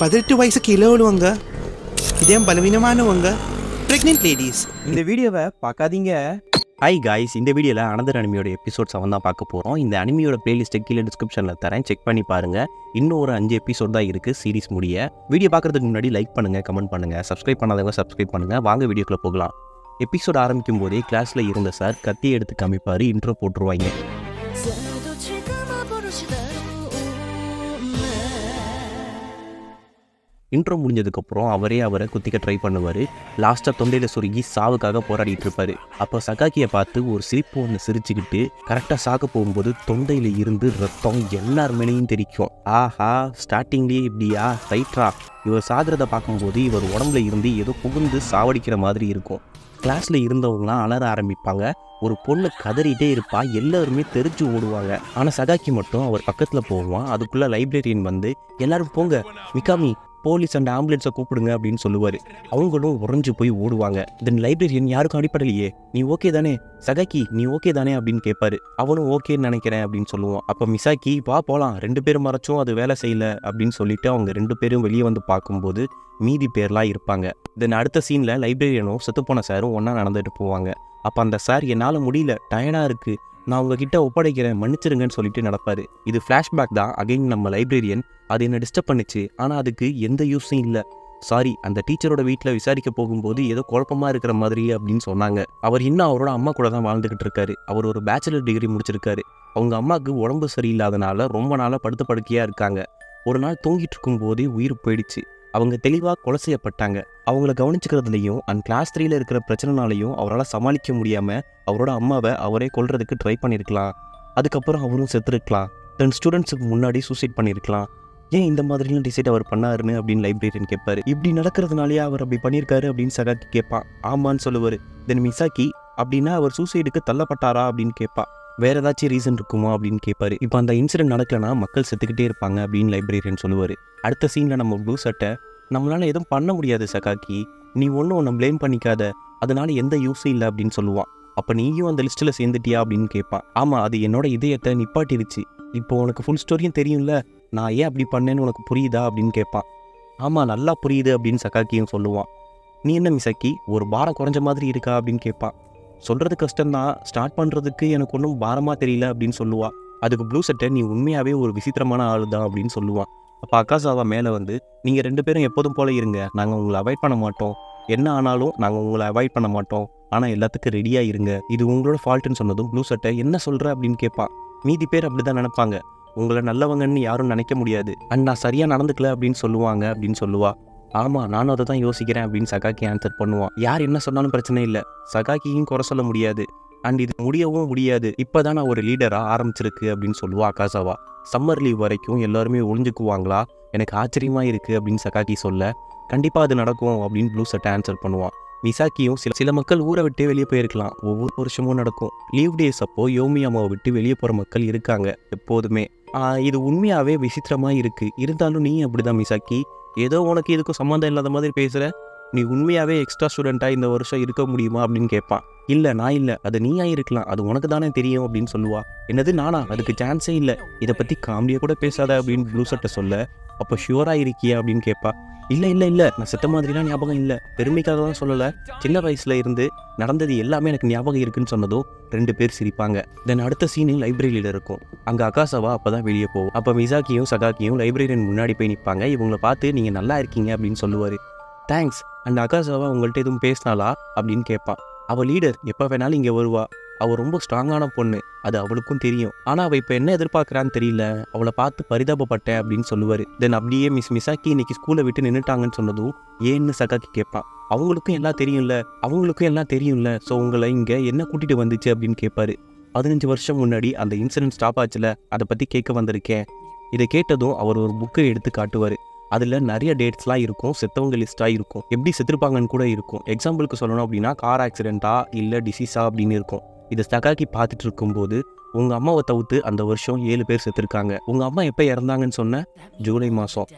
பதினெட்டு வயசு கீழே உள்ளவங்க இதயம் பலவீனமானவங்க. ப்ரெக்னென்ட் லேடிஸ் இந்த வீடியோவை பார்க்காதீங்க. ஹை காய்ஸ் இந்த வீடியோவில் அனந்தர் அனிமியோட எபிசோட்ஸ் அவன் தான் பார்க்க போகிறோம் இந்த அனிமியோட பிளேலிஸ்ட்டை கீழே டிஸ்கிரிப்ஷனில் தரேன். செக் பண்ணி பாருங்கள் இன்னும் ஒரு அஞ்சு எபிசோட் தான் இருக்குது சீரிஸ் முடிய. வீடியோ பார்க்குறதுக்கு முன்னாடி லைக் பண்ணுங்கள் கமெண்ட் பண்ணுங்கள் சப்ஸ்கிரைப் பண்ணாதவங்க சப்ஸ்கிரைப் பண்ணுங்கள் வாங்க வீடியோக்குள்ளே போகலாம். எபிசோட் ஆரம்பிக்கும் போதே கிளாஸில் இருந்த சார் கத்தியை எடுத்து காமிப்பார் இன்ட்ரோ போட்டுருவாங்க. இன்ட்ரோ முடிஞ்சதுக்கப்புறம் அவரே அவரை குத்திக்க ட்ரை பண்ணுவார். லாஸ்ட்டாக தொண்டையில் சுருங்கி சாவுக்காக போராடிட்டு இருப்பாரு. அப்போ சகாக்கியை பார்த்து ஒரு சிரிப்பு ஒன்று சிரிச்சுக்கிட்டு கரெக்டாக சாக போகும்போது தொண்டையில் இருந்து ரத்தம் எல்லார் மேலேயும் தெரிக்கும் ஆஹா ஸ்டார்டிங்லேயே இப்படியா? ரைட்ரா இவர் சாகிறத பார்க்கும்போது இவர் உடம்புல இருந்து ஏதோ புகுந்து சாவடிக்கிற மாதிரி இருக்கும். கிளாஸில் இருந்தவங்களாம் அலற ஆரம்பிப்பாங்க. ஒரு பொண்ணு கதறிட்டே இருப்பா எல்லாருமே தெரிஞ்சு ஓடுவாங்க. ஆனால் சகாக்கி மட்டும் அவர் பக்கத்தில் போவான். அதுக்குள்ளே லைப்ரரியன் வந்து எல்லாரும் போங்க. மிகாமி போலீஸ் அண்ட் ஆம்புலன்ஸை கூப்பிடுங்க அப்படின்னு சொல்லுவார். அவங்களும் உறைஞ்சு போய் ஓடுவாங்க. தென் லைப்ரரியன் யாருக்கும் அடிப்படலையே நீ ஓகே தானே? சகாக்கி நீ ஓகே தானே? அப்படின்னு கேட்பாரு அவனும் ஓகேன்னு நினைக்கிறேன் அப்படின்னு சொல்லுவான் அப்போ மிசாக்கி வா போகலாம் ரெண்டு பேரும் மறைச்சும். அது வேலை செய்யல. அப்படின்னு சொல்லிட்டு அவங்க ரெண்டு பேரும் வெளியே வந்து பார்க்கும்போது மீதி பேர்லாம் இருப்பாங்க. தென் அடுத்த சீனில் லைப்ரரியனும் செத்துப்போன சாரும் ஒன்றா நடந்துட்டு போவாங்க. அப்போ அந்த சார் என்னால் முடியல. டயர்டாக இருக்குது நான் உங்ககிட்ட ஒப்படைக்கிறேன் மன்னிச்சிருங்கன்னு சொல்லிட்டு நடப்பார். இது ஃப்ளாஷ்பேக் தான். அகைன் நம்ம லைப்ரரியன் அது என்ன டிஸ்டர்ப் பண்ணுச்சு. ஆனால் அதுக்கு எந்த யூஸும் இல்லை. சாரி அந்த டீச்சரோட வீட்டில் விசாரிக்க போகும்போது ஏதோ குழப்பமாக இருக்கிற மாதிரி அப்படின்னு சொன்னாங்க. அவர் இன்னும் அவரோட அம்மா கூட தான் வாழ்ந்துகிட்டு இருக்காரு. அவர் ஒரு பேச்சுலர் டிகிரி முடிச்சிருக்காரு. அவங்க அம்மாவுக்கு உடம்பு சரியில்லாதனால ரொம்ப நாளாக படுத்த படுக்கையாக இருக்காங்க. ஒரு நாள் தூங்கிட்டு இருக்கும்போதே உயிர் போயிடுச்சு. அவங்க தெளிவாக கொலை செய்யப்பட்டாங்க. அவங்கள கவனிச்சுக்கிறதுலையும் அண்ட் கிளாஸ் த்ரீல இருக்கிற பிரச்சனைனாலையும் அவரால் சமாளிக்க முடியாமல் அவரோட அம்மாவை அவரே கொல்றதுக்கு ட்ரை பண்ணியிருக்கலாம் அதுக்கப்புறம் அவரும் செத்துருக்கலாம். தன் ஸ்டூடெண்ட்ஸுக்கு முன்னாடி சூசைட் பண்ணியிருக்கலாம் ஏன் இந்த மாதிரிலாம் டிசைட் அவர் பண்ணாருன்னு அப்படின்னு லைப்ரரியன் கேட்பாரு இப்படி நடக்கிறதுனாலயே அவர் அப்படி பண்ணியிருக்காரு அப்படின்னு சகாக்கி கேட்பான் ஆமான்னு சொல்லுவார். தென் மிசாக்கி அப்படின்னா அவர் சூசைடுக்கு தள்ளப்பட்டாரா? அப்படின்னு கேட்பா வேற ஏதாச்சும் ரீசன் இருக்குமா அப்படின்னு கேட்பாரு இப்போ அந்த இன்சிடென்ட் நடக்கலைன்னா மக்கள் செத்துக்கிட்டே இருப்பாங்க அப்படின்னு லைப்ரரியன் சொல்லுவார். அடுத்த சீனில் நம்ம ப்ளூ சட்டை நம்மளால எதுவும் பண்ண முடியாது சகாக்கி. நீ ஒன்றும் ஒன்று ப்ளேம் பண்ணிக்காத. அதனால எந்த யூஸும் இல்லை அப்படின்னு சொல்லுவான். அப்போ நீயும் அந்த லிஸ்ட்டில் சேர்ந்துட்டியா அப்படின்னு கேட்பான் ஆமாம் அது என்னோட இதயத்தை நிப்பாட்டிடுச்சு. இப்போ உனக்கு ஃபுல் ஸ்டோரியும் தெரியும்ல. நான் ஏன் அப்படி பண்ணேன்னு உனக்கு புரியுதா அப்படின்னு கேட்பான் ஆமாம் நல்லா புரியுது அப்படின்னு சகாக்கியும் சொல்லுவான். நீ என்ன மிசக்கி ஒரு பாரம் குறைஞ்ச மாதிரி இருக்கா அப்படின்னு கேட்பான் சொல்கிறது கஷ்டம்தான். ஸ்டார்ட் பண்ணுறதுக்கு எனக்கு ஒன்றும் பாரமாக தெரியல அப்படின்னு சொல்லுவா. அதுக்கு ப்ளூ சட்டை நீ உண்மையாகவே ஒரு விசித்திரமான ஆள் தான் அப்படின்னு சொல்லுவான் அப்போ அக்காசாவா மேலே வந்து நீங்கள் ரெண்டு பேரும் எப்போதும் போல இருங்க. நாங்கள் உங்களை அவாய்ட் பண்ண மாட்டோம். என்ன ஆனாலும் நாங்கள் உங்களை அவாய்ட் பண்ண மாட்டோம். ஆனால் எல்லாத்துக்கும் ரெடியாக இருங்க. இது உங்களோட ஃபால்ட்டுன்னு சொன்னதும் ப்ளூ சட்டை என்ன சொல்கிற அப்படின்னு கேட்பான் மீதி பேர் அப்படி தான் நினைப்பாங்க. உங்களை நல்லவங்கன்னு யாரும் நினைக்க முடியாது. அண்ட் நான் சரியாக நடந்துக்கல அப்படின்னு சொல்லுவாங்க அப்படின்னு சொல்லுவாள் ஆமாம் நானும் அதை தான் யோசிக்கிறேன் அப்படின்னு சகாக்கி ஆன்சர் பண்ணுவான். யார் என்ன சொன்னாலும் பிரச்சனை இல்லை. சகாக்கியும் குறை சொல்ல முடியாது. அண்ட் இது முடியவும் முடியாது. இப்போ தான் நான் ஒரு லீடராக ஆரம்பிச்சிருக்கு அப்படின்னு சொல்லுவா அகாசாவா சம்மர் லீவ் வரைக்கும் எல்லாருமே ஒளிஞ்சுக்குவாங்களா? எனக்கு ஆச்சரியமாக இருக்குது அப்படின்னு சகாக்கி சொல்ல கண்டிப்பாக அது நடக்கும் அப்படின்னு ப்ளூ சட்டை ஆன்சர் பண்ணுவான். மிசாக்கியும் சில சில மக்கள் ஊரை விட்டே வெளியே போயிருக்கலாம். ஒவ்வொரு வருஷமும் நடக்கும். லீவ் டேஸ் அப்போ யோமி அம்மாவை விட்டு வெளியே போகிற மக்கள் இருக்காங்க எப்போதுமே. இது உண்மையாகவே விசித்திரமாக இருக்குது இருந்தாலும் நீ அப்படிதான் மிசாக்கி ஏதோ உனக்கு இதுக்கும் சம்மந்தம் இல்லாத மாதிரி பேசுகிற நீ உண்மையாகவே எக்ஸ்ட்ரா ஸ்டூடெண்ட்டாக இந்த வருஷம் இருக்க முடியுமா அப்படின்னு கேட்பான் இல்லை நான் இல்லை. அது நீயாக இருக்கலாம். அது உனக்கு தானே தெரியும் அப்படின்னு சொல்லுவா. என்னது நானா? அதுக்கு சான்ஸே இல்லை. இதை பற்றி காமெடியாக கூட பேசாத அப்படின்னு ப்ளூ சட்டை சொல்ல. அப்போ ஷியூராக இருக்கியா அப்படின்னு கேட்பா இல்லை இல்லை இல்லை. நான் செத்த மாதிரிலாம் ஞாபகம் இல்லை. பெருமைக்காக தான் சொல்லலை. சின்ன வயசுல இருந்து நடந்தது எல்லாமே எனக்கு ஞாபகம் இருக்குன்னு சொன்னதும் ரெண்டு பேர் சிரிப்பாங்க. தென் அடுத்த சீனில் லைப்ரரியில் இருக்கும். அங்கே அகாசாவா அப்போ தான் வெளியே போகும். அப்போ மிசாக்கியும் சகாக்கியும் லைப்ரரியன் முன்னாடி போய் நிற்பாங்க இவங்கள பார்த்து நீங்கள் நல்லா இருக்கீங்க அப்படின்னு சொல்லுவார். தேங்க்ஸ் அண்ட் அகாசாவா உங்கள்கிட்ட எதுவும் பேசினாலா அப்படின்னு கேட்பான். அவள் லீடர் எப்போ வேணாலும் இங்கே வருவா. அவள் ரொம்ப ஸ்ட்ராங்கான பொண்ணு. அது அவளுக்கும் தெரியும். ஆனால் அவள் இப்போ என்ன எதிர்பார்க்குறான்னு தெரியல. அவளை பார்த்து பரிதாபப்பட்டேன் அப்படின்னு சொல்லுவார். தென் அப்படியே மிஸ் மிசாக்கி இன்னைக்கு ஸ்கூலை விட்டு நின்றுட்டாங்கன்னு சொன்னதும் ஏன்னு சகாக்கி கேட்பான். அவங்களுக்கும் எல்லாம் தெரியும்ல. அவங்களுக்கும் எல்லாம் தெரியும்ல. ஸோ உங்களை இங்கே என்ன கூட்டிகிட்டு வந்துச்சு அப்படின்னு கேட்பாரு. பதினஞ்சு வருஷம் முன்னாடி அந்த இன்சிடென்ட் ஸ்டாப் ஆச்சுல. அதை பற்றி கேட்க வந்திருக்கேன். இதை கேட்டதும் அவர் ஒரு புக்கை எடுத்து காட்டுவார். அதில் நிறைய டேட்ஸ்லாம் இருக்கும். செத்தவங்க லிஸ்ட்டாக இருக்கும். எப்படி செத்துருப்பாங்கன்னு கூட இருக்கும். எக்ஸாம்பிளுக்கு சொல்லணும் அப்படின்னா கார் ஆக்சிடெண்ட்டா இல்லை டிசீஸா அப்படின்னு இருக்கும். இதை சகாக்கி பார்த்துட்டு இருக்கும்போது உங்கள் அம்மாவை தவிர்த்து அந்த வருஷம் ஏழு பேர் செத்துருக்காங்க. உங்கள் அம்மா எப்போ இறந்தாங்கன்னு சொன்ன ஜூலை மாதம்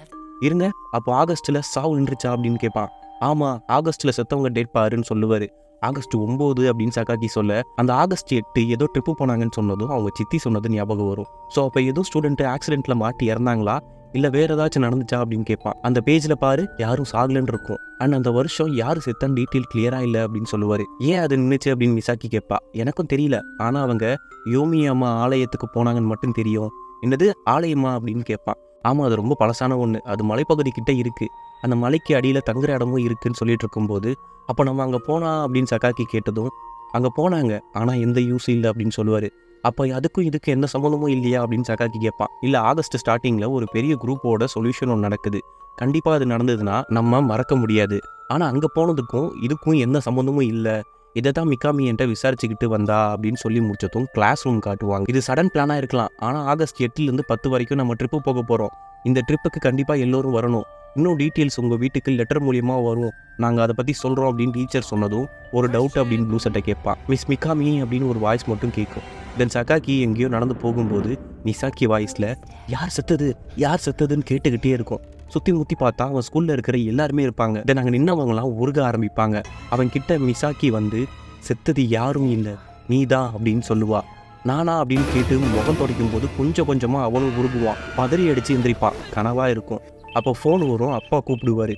இருங்க அப்போ ஆகஸ்ட்டில் சாவு நின்றுச்சா அப்படின்னு கேட்பான் ஆமாம் ஆகஸ்ட்டில் செத்தவங்க டேட் பாருன்னு சொல்லுவார். ஆகஸ்ட் ஒம்பது அப்படின்னு சகாக்கி சொல்ல அந்த ஆகஸ்ட் எட்டு ஏதோ ட்ரிப்பு போனாங்கன்னு சொன்னதும் அவங்க சித்தி சொன்னது ஞாபகம் வரும். ஸோ அப்போ ஏதோ ஸ்டூடெண்ட்டு ஆக்சிடெண்ட்டில் மாட்டி இறந்தாங்களா? இல்லை வேற ஏதாச்சும் நடந்துச்சா அப்படின்னு கேட்பான். அந்த பேஜில் பாரு யாரும் சாகலன்னு இருக்கும். அண்ட் அந்த வருஷம் யார் செத்தான்னு டீட்டெயில் கிளியராக இல்லை அப்படின்னு சொல்லுவார். ஏன் அது நின்றுச்சு அப்படின்னு மிசாக்கி கேட்பா. எனக்கும் தெரியல. ஆனால் அவங்க யோமி அம்மா ஆலயத்துக்கு போனாங்கன்னு மட்டும் தெரியும். என்னது ஆலயமா அப்படின்னு கேட்பான். ஆமாம் அது ரொம்ப பழசான ஒன்று அது மலைப்பகுதி கிட்டே இருக்குது அந்த மலைக்கு அடியில் தங்குற இடமும் இருக்குன்னு சொல்லிட்டு இருக்கும்போது அப்போ நம்ம அங்கே போனா அப்படின்னு சக்காக்கி கேட்டதும் அங்கே போனாங்க. ஆனால் எந்த யூஸும் இல்லை அப்படின்னு சொல்லுவார். அப்போ அதுக்கும் இதுக்கு எந்த சம்மந்தமும் இல்லையா அப்படின்னு சகாக்கி கேட்பான். இல்லை ஆகஸ்ட் ஸ்டார்டிங்கில் ஒரு பெரிய குரூப்போட சொல்யூஷன் ஒன்று நடக்குது. கண்டிப்பாக அது நடந்ததுன்னா நம்ம மறக்க முடியாது. ஆனால் அங்கே போனதுக்கும் இதுக்கும் எந்த சம்மந்தமும் இல்லை. இதை தான் மிக்காமி என்கிட்ட விசாரிச்சுக்கிட்டு வந்தா அப்படின்னு சொல்லி முடிச்சதும் கிளாஸ் ரூம் காட்டுவாங்க. இது சடன் பிளானாக இருக்கலாம். ஆனால் ஆகஸ்ட் எட்டுலேருந்து பத்து வரைக்கும் நம்ம ட்ரிப்பு போக போகிறோம் இந்த ட்ரிப்புக்கு கண்டிப்பாக எல்லோரும் வரணும். இன்னும் டீட்டெயில்ஸ் உங்கள் வீட்டுக்கு லெட்டர் மூலியமாக வரும். நாங்கள் அதை பற்றி சொல்கிறோம் அப்படின்னு டீச்சர் சொன்னதும் ஒரு டவுட் அப்படின்னு ப்ளூ சட்டை கேட்பான். மிஸ் மிக்காமி அப்படின்னு ஒரு வாய்ஸ் மட்டும் கேட்கும். தென் சகாக்கி எங்கேயோ நடந்து போகும்போது மிசாக்கி வாய்ஸில் யார் செத்தது? யார் செத்ததுன்னு கேட்டுக்கிட்டே இருக்கும். சுற்றி முற்றி பார்த்தா அவன் ஸ்கூலில் இருக்கிற எல்லாருமே இருப்பாங்க. தென் அங்கே நின்னவங்களாம் உருக ஆரம்பிப்பாங்க. அவன் கிட்ட மிசாக்கி வந்து செத்தது யாரும் இல்லை. நீ தான் அப்படின்னு சொல்லுவா. நானா? அப்படின்னு கேட்டு முகம் துடைக்கும் போது கொஞ்சம் கொஞ்சமாக அவனும் உருகுவான் பதறி அடித்து எந்திரிப்பான் கனவாக இருக்கும். அப்போ ஃபோன் வரும் அப்பா கூப்பிடுவார்.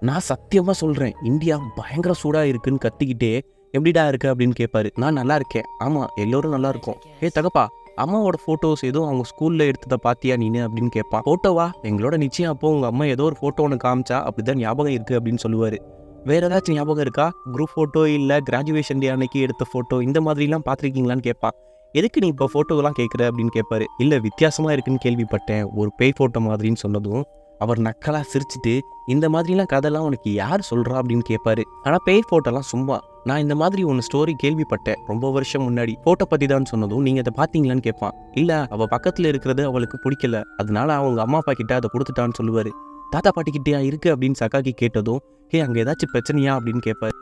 நான் சத்தியமாக சொல்கிறேன் இந்தியா பயங்கர சூடாக இருக்குன்னு கத்திக்கிட்டே எப்படிடா இருக்கு? அப்படின்னு கேட்பாரு நான் நல்லா இருக்கேன். ஆமாம் எல்லோரும் நல்லா இருக்கும். ஏ தகப்பா அம்மாவோட ஃபோட்டோஸ் ஏதோ அவங்க ஸ்கூலில் எடுத்ததை பார்த்தியா நீனு? அப்படின்னு கேட்பான் ஃபோட்டோவா எங்களோட நிச்சயம் அப்போ உங்கள் அம்மா ஏதோ ஒரு ஃபோட்டோ ஒன்று காமிச்சா அப்படிதான் ஞாபகம் இருக்குது அப்படின்னு சொல்லுவார். வேறு ஏதாச்சும் ஞாபகம் இருக்கா? குரூப் ஃபோட்டோ இல்லை கிராஜுவேஷன் டே அன்னைக்கு எடுத்த ஃபோட்டோ இந்த மாதிரிலாம் பார்த்துருக்கீங்களான்னு கேட்பான் எதுக்கு நீ இப்போ ஃபோட்டோலாம் கேட்குற அப்படின்னு கேட்பாரு இல்லை வித்தியாசமாக இருக்குன்னு கேள்விப்பட்டேன் ஒரு பேய் ஃபோட்டோ மாதிரின்னு சொன்னதும் அவர் நக்கலாக சிரிச்சிட்டு இந்த மாதிரிலாம் கதைலாம் உனக்கு யார் சொல்கிறா அப்படின்னு கேட்பாரு ஆனால் பேய் ஃபோட்டோலாம் சும்மா. நான் இந்த மாதிரி ஒன்று ஸ்டோரி கேள்விப்பட்டேன் ரொம்ப வருஷம் முன்னாடி. ஃபோட்டோ பற்றி தான் சொன்னதும் நீங்கள் அதை பார்த்தீங்களான்னு கேட்பான் இல்லை அவள் பக்கத்தில் இருக்கிறது அவளுக்கு பிடிக்கல. அதனால அவங்க அம்மா அப்பா கிட்ட அதை கொடுத்துட்டான்னு சொல்லுவார். தாத்தா பாட்டிக்கிட்டே இருக்குது அப்படின்னு சக்காக்கி கேட்டதும் ஹே அங்கே ஏதாச்சும் பிரச்சனையா? அப்படின்னு கேட்பாரு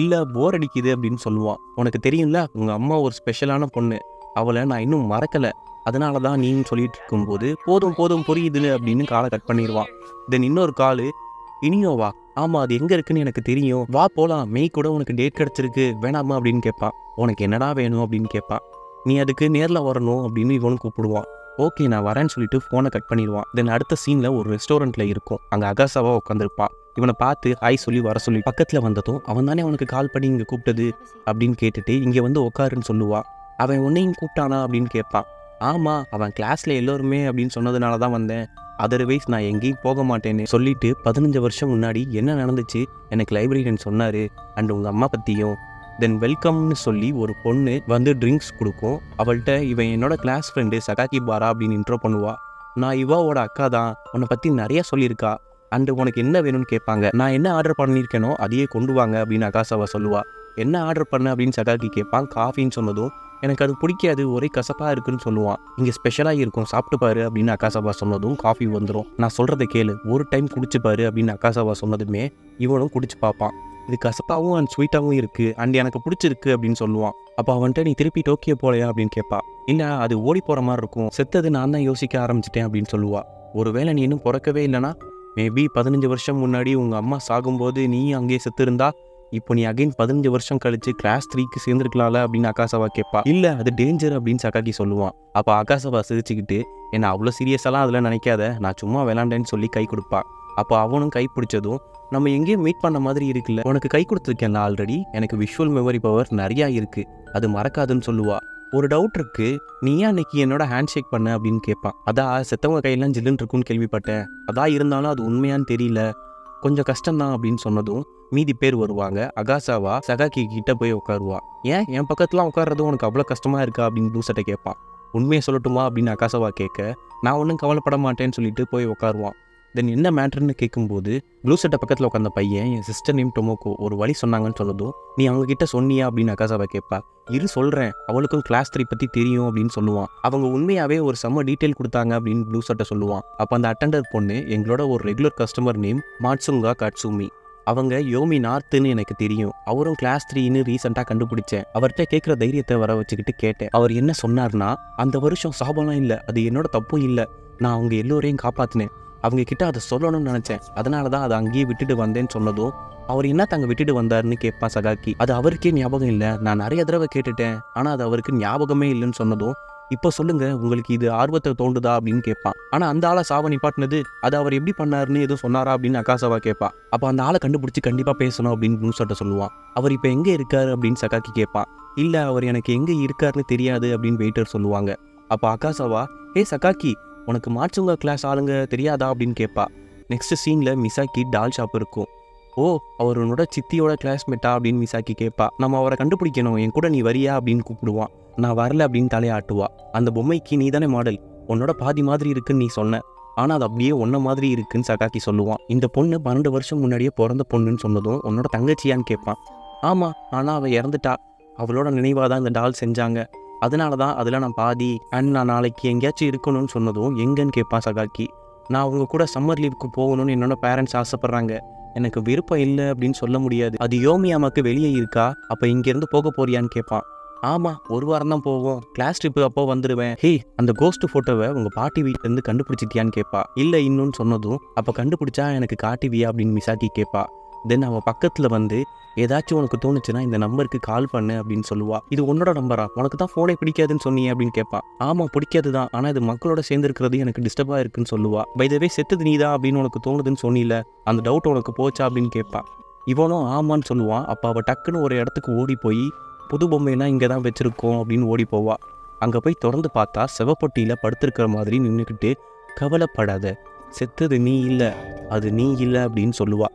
இல்லை போர் அடிக்குது அப்படின்னு சொல்லுவான். உனக்கு தெரியும்ல உங்கள் அம்மா ஒரு ஸ்பெஷலான பொண்ணு. அவளை நான் இன்னும் மறக்கலை. அதனால தான் நீன்னு சொல்லிட்டு இருக்கும்போது போதும் போதும் புரியுதுன்னு அப்படின்னு காலை கட் பண்ணிடுவான் தென் இன்னொரு காலு இனியோவா ஆமாம் அது எங்கே இருக்குன்னு எனக்கு தெரியும். வா போகலாம் மெய் கூட உனக்கு டேட் கிடச்சிருக்கு. வேணாமா? அப்படின்னு கேட்பான் உனக்கு என்னடா வேணும்? அப்படின்னு கேட்பான் நீ அதுக்கு நேரில் வரணும் அப்படின்னு இவனும் கூப்பிடுவான் ஓகே நான் வரேன்னு சொல்லிட்டு ஃபோனை கட் பண்ணிடுவான் தென் அடுத்த சீனில் ஒரு ரெஸ்டாரண்ட்டில் இருக்கும். அங்கே அகாசாவாக உட்காந்துருப்பான் இவனை பார்த்து ஹாய் சொல்லி வர சொல்லி. பக்கத்தில் வந்ததும் அவன் தானே அவனுக்கு கால் பண்ணி இங்கே கூப்பிட்டது? அப்படின்னு கேட்டுட்டு இங்கே வந்து உட்காருன்னு சொல்லுவான் அவன் உன்னையும் கூப்பிட்டானா அப்படின்னு கேட்பான். ஆமாம் அவன் கிளாஸில் எல்லோருமே அப்படின்னு சொன்னதுனால தான் வந்தேன். அதர்வைஸ் நான் எங்கேயும் போக மாட்டேன்னு சொல்லிட்டு பதினஞ்சு வருஷம் முன்னாடி என்ன நடந்துச்சு எனக்கு லைப்ரரியன் சொன்னார் அண்ட் உங்கள் அம்மா பற்றியும் தென் வெல்கம்னு சொல்லி ஒரு பொண்ணு வந்து ட்ரிங்க்ஸ் கொடுக்கும். அவள்கிட்ட இவன் என்னோட கிளாஸ் ஃப்ரெண்டு சகாக்கி பாரா அப்படின்னு இன்ட்ரோ பண்ணுவா. நான் இவாவோட அக்கா தான் உன்னை பற்றி நிறையா சொல்லியிருக்கா அண்டு உனக்கு என்ன வேணும்னு கேட்பாங்க. நான் என்ன ஆர்டர் பண்ணியிருக்கேனோ அதையே கொண்டு வாங்க அப்படின்னு அகாசாவா சொல்லுவாள் என்ன ஆர்டர் பண்ண? அப்படின்னு சகாக்கி கேட்பான். காஃபின்னு சொன்னதும் எனக்கு அது பிடிக்காது. ஒரே கசப்பாக இருக்குன்னு சொல்லுவான். இங்கே ஸ்பெஷலாக இருக்கும். சாப்பிட்டு பாரு அப்படின்னு அக்காசாவா சொன்னதும் காஃபி வந்துடும் நான் சொல்கிறத கேளு. ஒரு டைம் குடிச்சு பாரு அப்படின்னு அக்காசாவா சொன்னதுமே இவனும் குடிச்சு பார்ப்பான். இது கசப்பாகவும் அண்ட் ஸ்வீட்டாகவும் இருக்குது அண்ட் எனக்கு பிடிச்சிருக்கு அப்படின்னு சொல்லுவான். அப்போ அவன்கிட்ட நீ திருப்பி டோக்கியோ போலையா? அப்படின்னு கேட்பா. இல்லை அது ஓடி போகிற மாதிரி இருக்கும். செத்தது நான் தான் யோசிக்க ஆரம்பிச்சிட்டேன் அப்படின்னு சொல்லுவா. ஒருவேளை நீ இன்னும் பிறக்கவே இல்லைனா மேபி பதினஞ்சு வருஷம் முன்னாடி உங்கள் அம்மா சாகும்போது நீ அங்கேயே செத்து இருந்தா இப்போ நீ அகைன் பதினஞ்சு வருஷம் கழிச்சு கிளாஸ் த்ரீக்கு சேர்ந்துருக்கலாம்ல அப்படின்னு அகாசவா கேட்பா இல்லை அது டேஞ்சர் அப்படின்னு சக்காக்கி சொல்லுவான். அப்போ அகாசவா சிரிச்சுக்கிட்டு என்ன அவ்வளோ சீரியஸெல்லாம் அதில் நினைக்காத நான் சும்மா விளாண்டேன்னு சொல்லி கை கொடுப்பா. அப்போ அவனும் கை பிடிச்சதும் நம்ம எங்கேயும் மீட் பண்ண மாதிரி இருக்குல்ல. உனக்கு கை கொடுத்துருக்கேன்ல ஆல்ரெடி எனக்கு விஷுவல் மெமரி பவர் நிறையா இருக்கு. அது மறக்காதுன்னு சொல்லுவா. ஒரு டவுட் இருக்கு நீ ஏன் அன்னைக்கு என்னோட ஹேண்ட் ஷேக் பண்ண? அப்படின்னு கேட்பான் அதான் செத்தவங்க கையெல்லாம் ஜில்லுன்னு இருக்குன்னு கேள்விப்பட்டேன். அதான் இருந்தாலும் அது உண்மையான்னு தெரியல. கொஞ்சம் கஷ்டம்தான் அப்படின்னு சொன்னதும் மீதி பேர் வருவாங்க. அகாசாவா சகாக்கி கிட்ட போய் உட்காருவா. ஏன்? என் பக்கத்துலாம் உட்கார்றது உனக்கு அவ்வளோ கஷ்டமா இருக்கா? அப்படின்னு ப்ளூசட்டை கேட்பான். உண்மையை சொல்லட்டுமா? அப்படின்னு அகாசாவா கேட்க நான் ஒன்றும் கவலைப்பட மாட்டேன்னு சொல்லிட்டு போய் உட்காருவான். தென் என்ன மேட்ருன்னு கேட்கும்போது ப்ளூ சட்டை பக்கத்தில் உட்காந்த பையன் என் சிஸ்டர் நேம் டொமோக்கோ ஒரு வழி சொன்னாங்கன்னு சொல்லதும் நீ அவங்கக்கிட்ட சொன்னியா? அப்படின்னு அகாசாவை கேட்பா. இரு சொல்கிறேன் அவளுக்கும் கிளாஸ் த்ரீ பற்றி தெரியும் அப்படின்னு சொல்லுவான். அவங்க உண்மையாகவே ஒரு செம்ம டீட்டெயில் கொடுத்தாங்க அப்படின்னு ப்ளூ சட்டை சொல்லுவான். அப்போ அந்த அட்டண்டர் பொண்ணு எங்களோட ஒரு regular customer name Matsunaga Katsumi அவங்க யோமி நார்த்துன்னு எனக்கு தெரியும். அவரும் கிளாஸ் த்ரீன்னு ரீசெண்டாக கண்டுபிடிச்சேன். அவர்கிட்ட கேட்குற தைரியத்தை வர வச்சுக்கிட்டு கேட்டேன். அவர் என்ன சொன்னார்னா அந்த வருஷம் சாபம்லாம் இல்லை. அது என்னோட தப்பும் இல்லை. நான் அவங்க எல்லோரையும் காப்பாற்றினேன் அவங்க கிட்ட அதை சொல்லணும்னு நினச்சேன். அதனால தான் அதை அங்கேயே விட்டுட்டு வந்தேன்னு சொன்னதும் அவர் என்ன தங்க விட்டுட்டு வந்தாருன்னு கேட்பான் சகாக்கி. அது அவருக்கே ஞாபகம் இல்லை. நான் நிறைய தடவை கேட்டுட்டேன். ஆனால் அது அவருக்கு ஞாபகமே இல்லைன்னு சொன்னதும் இப்போ சொல்லுங்க உங்களுக்கு இது ஆர்வத்தை தோண்டுதா? அப்படின்னு கேட்பான். ஆனால் அந்த ஆளை சாவ நிப்பாட்டினது அது அவர் எப்படி பண்ணாருன்னு எதுவும் சொன்னாரா? அப்படின்னு அகாசாவா கேட்பான். அப்போ அந்த ஆளை கண்டுபிடிச்சி கண்டிப்பாக பேசணும் அப்படின்னு சொல்லிட்டு சொல்லுவான். அவர் இப்போ எங்கே இருக்காரு? அப்படின்னு சகாக்கி கேட்பான். இல்லை அவர் எனக்கு எங்கே இருக்காருன்னு தெரியாது அப்படின்னு வெயிட்டர் சொல்லுவாங்க. அப்போ அகாசவா ஏ சகாக்கி உனக்கு மாற்றுங்க கிளாஸ் ஆளுங்க தெரியாதா அப்படின்னு கேட்பா நெக்ஸ்ட் சீனில் மிசாக்கி டால் ஷாப் இருக்கும். ஓ அவர் உன்னோட சித்தியோட கிளாஸ்மேட்டா அப்படின்னு மிசாக்கி கேட்பா நம்ம அவரை கண்டுபிடிக்கணும். என் கூட நீ வரியா அப்படின்னு கூப்பிடுவான். நான் வரல அப்படின்னு தலையாட்டுவா. அந்த பொம்மைக்கு நீ தானே மாடல் உன்னோட பாதி மாதிரி இருக்குன்னு நீ சொன்ன. ஆனால் அது அப்படியே ஒன்ன மாதிரி இருக்குன்னு சகாக்கி சொல்லுவான். இந்த பொண்ணு பன்னெண்டு வருஷம் முன்னாடியே பிறந்த பொண்ணுன்னு சொன்னதும் உன்னோட தங்கச்சியான்னு கேட்பான் ஆமாம் ஆனால் அவள் இறந்துட்டா. அவளோட நினைவாக தான் இந்த டால் செஞ்சாங்க. அதனால தான் அதில் நான் பாதி அண்ட் நான் நாளைக்கு எங்கேயாச்சும் இருக்கணும்னு சொன்னதும் எங்கேன்னு கேட்பான் சகாக்கி. நான் அவங்க கூட சம்மர் லீவுக்கு போகணும்னு என்னோட பேரண்ட்ஸ் ஆசைப்பட்றாங்க. எனக்கு விருப்பம் இல்லை அப்படின்னு சொல்ல முடியாது. அது யோமியாமாக்கு வெளியே இருக்கா? அப்போ இங்கேருந்து போக போறியான்னு கேட்பான் ஆமாம் ஒரு வாரம் தான் போவோம் கிளாஸ் ட்ரிப்பு அப்போ வந்துடுவேன் ஹே அந்த கோஸ்ட் ஃபோட்டோவை உங்கள் பாட்டி வீட்டிலேருந்து கண்டுபிடிச்சிட்டியான்னு கேட்பா இல்லை இன்னொன்னு சொன்னதும் அப்போ கண்டுபிடிச்சா எனக்கு காட்டுவியா அப்படின்னு மிசாக்கி கேட்பா தென் அவள் பக்கத்தில் வந்து ஏதாச்சும் உனக்கு தோணுச்சுன்னா இந்த நம்பருக்கு கால் பண்ணு அப்படின்னு சொல்லுவா. இது உன்னோட நம்பரா உனக்கு தான் ஃபோனே பிடிக்காதுன்னு சொன்னியே அப்படின்னு கேட்பா ஆமாம் பிடிக்காது தான் ஆனால் இது மக்களோட சேர்ந்துருக்கிறது எனக்கு டிஸ்டர்பாக இருக்குன்னு சொல்லுவா. பைதவே செத்தது நீதான் அப்படின்னு உனக்கு தோணுதுன்னு சொன்னில. அந்த டவுட் உனக்கு போச்சா அப்படின்னு கேட்பா இவனும் ஆமான்னு சொல்லுவான் அப்போ அவள் டக்குன்னு ஒரு இடத்துக்கு ஓடி போய் புது பொம்மைனா இங்கே தான் வச்சுருக்கோம் அப்படின்னு ஓடி போவா. அங்கே போய் திறந்து பார்த்தா செவப்பொட்டியில் படுத்திருக்கிற மாதிரி நின்றுக்கிட்டு கவலைப்படாத. செத்தது நீ இல்லை. அது நீ இல்லை அப்படின்னு சொல்லுவாள்